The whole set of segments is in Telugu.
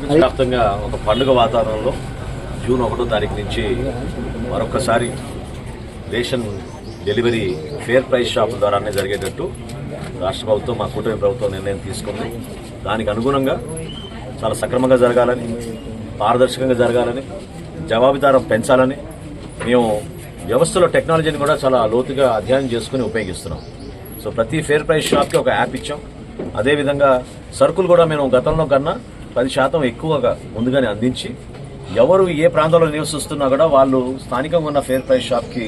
వ్యాప్తంగా ఒక పండుగ వాతావరణంలో జూన్ ఒకటో తారీఖు నుంచి మరొకసారి రేషన్ డెలివరీ ఫేర్ ప్రైస్ షాపుల ద్వారానే జరిగేటట్టు రాష్ట్ర ప్రభుత్వం మా కూటమి ప్రభుత్వం నిర్ణయం తీసుకుంది. దానికి అనుగుణంగా చాలా సక్రమంగా జరగాలని పారదర్శకంగా జరగాలని జవాబుదారం పెంచాలని మేము వ్యవస్థలో టెక్నాలజీని కూడా చాలా లోతుగా అధ్యయనం చేసుకుని ఉపయోగిస్తున్నాం. సో ప్రతి ఫేర్ ప్రైస్ షాప్కి ఒక యాప్ ఇచ్చాం. అదేవిధంగా సరుకులు కూడా మేము గతంలో కన్నా పది శాతం ఎక్కువగా ముందుగానే అందించి ఎవరు ఏ ప్రాంతంలో నివసిస్తున్నా కూడా వాళ్ళు స్థానికంగా ఉన్న ఫేర్ ప్రైస్ షాప్కి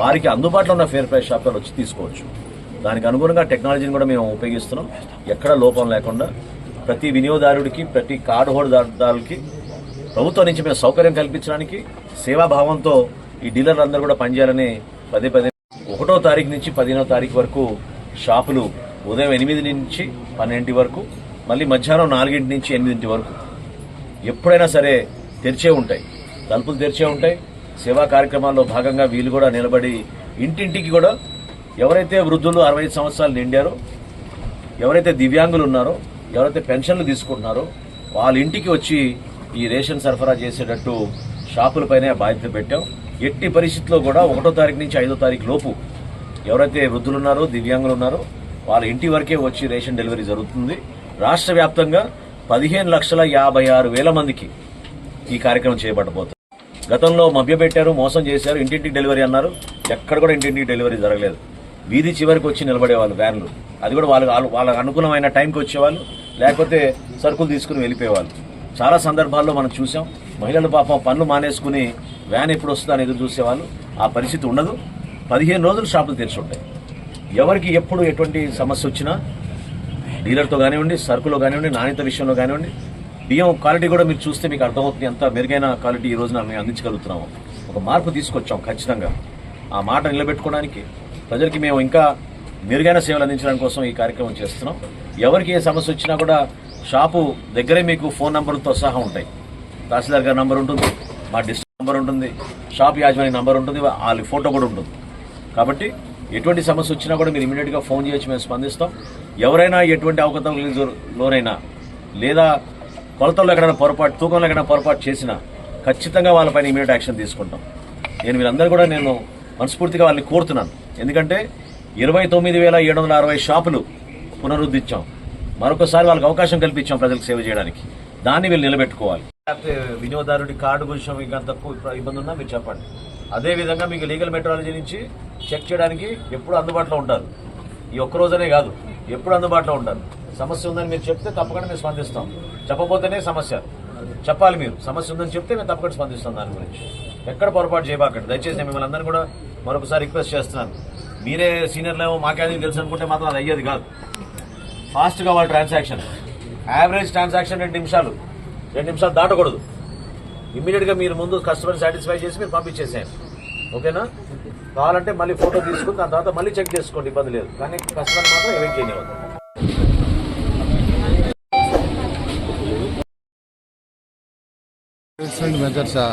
వారికి అందుబాటులో ఉన్న ఫేర్ ప్రైస్ షాప్కి వచ్చి తీసుకోవచ్చు. దానికి అనుగుణంగా టెక్నాలజీని కూడా మేము ఉపయోగిస్తున్నాం. ఎక్కడ లోపం లేకుండా ప్రతి వినియోగదారుడికి ప్రతి కార్డు హోల్డర్దారులకి ప్రభుత్వం నుంచి మేము సౌకర్యం కల్పించడానికి సేవాభావంతో ఈ డీలర్లు అందరూ కూడా పనిచేయాలని పదే పదే ఒకటో తారీఖు నుంచి పదిహేనో తారీఖు వరకు షాపులు ఉదయం ఎనిమిది నుంచి పన్నెండింటి వరకు మళ్ళీ మధ్యాహ్నం నాలుగింటి నుంచి ఎనిమిదింటి వరకు. ఎప్పుడైనా సరే తెరిచే ఉంటాయి. తలుపులు తెరిచే ఉంటాయి. సేవా కార్యక్రమాల్లో భాగంగా వీళ్ళు కూడా నిలబడి ఇంటింటికి కూడా ఎవరైతే వృద్ధులు అరవై ఐదు సంవత్సరాలు నిండారో ఎవరైతే దివ్యాంగులు ఉన్నారో ఎవరైతే పెన్షన్లు తీసుకుంటున్నారో వాళ్ళ ఇంటికి వచ్చి ఈ రేషన్ సరఫరా చేసేటట్టు షాపులపైనే బాధ్యత పెట్టాం. ఎట్టి పరిస్థితుల్లో కూడా ఒకటో తారీఖు నుంచి ఐదో తారీఖు లోపు ఎవరైతే వృద్ధులు ఉన్నారో దివ్యాంగులు ఉన్నారో వాళ్ళ ఇంటి వరకే వచ్చి రేషన్ డెలివరీ జరుగుతుంది. రాష్ట్ర వ్యాప్తంగా పదిహేను లక్షల యాభై ఆరు వేల మందికి ఈ కార్యక్రమం చేపట్టబోతుంది. గతంలో మభ్యపెట్టారు మోసం చేశారు ఇంటింటికి డెలివరీ అన్నారు. ఎక్కడ కూడా ఇంటింటికి డెలివరీ జరగలేదు. వీధి చివరికి వచ్చి నిలబడేవాళ్ళు వ్యాన్లు. అది కూడా వాళ్ళు వాళ్ళకి అనుకూలమైన టైంకి వచ్చేవాళ్ళు లేకపోతే సరుకులు తీసుకుని వెళ్ళిపోయేవాళ్ళు. చాలా సందర్భాల్లో మనం చూసాం మహిళలు పాపం పనులు మానేసుకుని వ్యాన్ ఎప్పుడు వస్తుందని ఎదురు చూసేవాళ్ళు. ఆ పరిస్థితి ఉండదు. పదిహేను రోజులు షాపులు తెరిచి ఉంటాయి. ఎవరికి ఎప్పుడు ఎటువంటి సమస్య వచ్చినా డీలర్తో కానివ్వండి సరుకులో కానివ్వండి నాణ్యత విషయంలో కానివ్వండి బియ్యం క్వాలిటీ కూడా మీరు చూస్తే మీకు అర్థమవుతుంది ఎంత మెరుగైన క్వాలిటీ ఈ రోజున మేము అందించగలుగుతున్నాము. ఒక మార్పు తీసుకొచ్చాం ఖచ్చితంగా. ఆ మాట నిలబెట్టుకోవడానికి ప్రజలకి మేము ఇంకా మెరుగైన సేవలు అందించడానికి కోసం ఈ కార్యక్రమం చేస్తున్నాం. ఎవరికి ఏ సమస్య వచ్చినా కూడా షాపు దగ్గరే మీకు ఫోన్ నెంబర్తో సహా ఉంటాయి. తహసీల్దార్ గారి నెంబర్ ఉంటుంది మా డిస్ట్రిక్ట్ నెంబర్ ఉంటుంది షాప్ యాజమాని నెంబర్ ఉంటుంది వాళ్ళ ఫోటో కూడా ఉంటుంది. కాబట్టి ఎటువంటి సమస్య వచ్చినా కూడా మీరు ఇమీడియట్గా ఫోన్ చేయొచ్చు మేము స్పందిస్తాం. ఎవరైనా ఎటువంటి అవకతవకలు లోనైనా లేదా కొలతల్లో ఎక్కడైనా పొరపాటు తూకంలో ఎక్కడైనా పొరపాటు చేసినా ఖచ్చితంగా వాళ్ళపైన ఇమీడియట్ యాక్షన్ తీసుకుంటాం. నేను వీళ్ళందరూ కూడా నేను మనస్ఫూర్తిగా వాళ్ళని కోరుతున్నాను. ఎందుకంటే ఇరవై తొమ్మిది వేల ఏడు వందల అరవై షాపులు పునరుద్ధించాం. మరొకసారి వాళ్ళకి అవకాశం కల్పించాం ప్రజలకు సేవ చేయడానికి. దాన్ని వీళ్ళు నిలబెట్టుకోవాలి. లేకపోతే వినియోగదారుడి కార్డు గురించి మీకు అంత తక్కువ ఇబ్బంది ఉన్నా మీరు చెప్పండి. అదే విధంగా మీకు లీగల్ మెట్రాలజీ నుంచి చెక్ చేయడానికి ఎప్పుడు అందుబాటులో ఉంటారు. ఈ ఒక్క రోజనే కాదు ఎప్పుడు అందుబాటులో ఉంటారు. సమస్య ఉందని మీరు చెప్తే తప్పకుండా మేము స్పందిస్తాం. చెప్పబోతేనే సమస్య. చెప్పాలి మీరు. సమస్య ఉందని చెప్తే మేము తప్పకుండా స్పందిస్తాం దాని గురించి. ఎక్కడ పొరపాటు చేయబాకండి. దయచేసి నేను మిమ్మల్ని అందరినీ కూడా మరొకసారి రిక్వెస్ట్ చేస్తున్నాను. మీరే సీనియర్లేమో మాకేది తెలుసు అనుకుంటే మాత్రం అది అయ్యేది కాదు. ఫాస్ట్గా వాళ్ళ ట్రాన్సాక్షన్. యావరేజ్ ట్రాన్సాక్షన్ రెండు నిమిషాలు. రెండు నిమిషాలు దాటకూడదు. ఇమీడియట్గా మీరు ముందు కస్టమర్ సాటిస్ఫై చేసి మీరు పంపించేసేయండి. ఓకేనా? కావాలంటే మళ్ళీ ఫోటో తీసుకుని దాని తర్వాత మళ్ళీ చెక్ చేసుకోండి ఇబ్బంది లేదు. కానీ కస్టమర్ మాత్రం ఏమేం చేయనివ్వదు మెజర్సా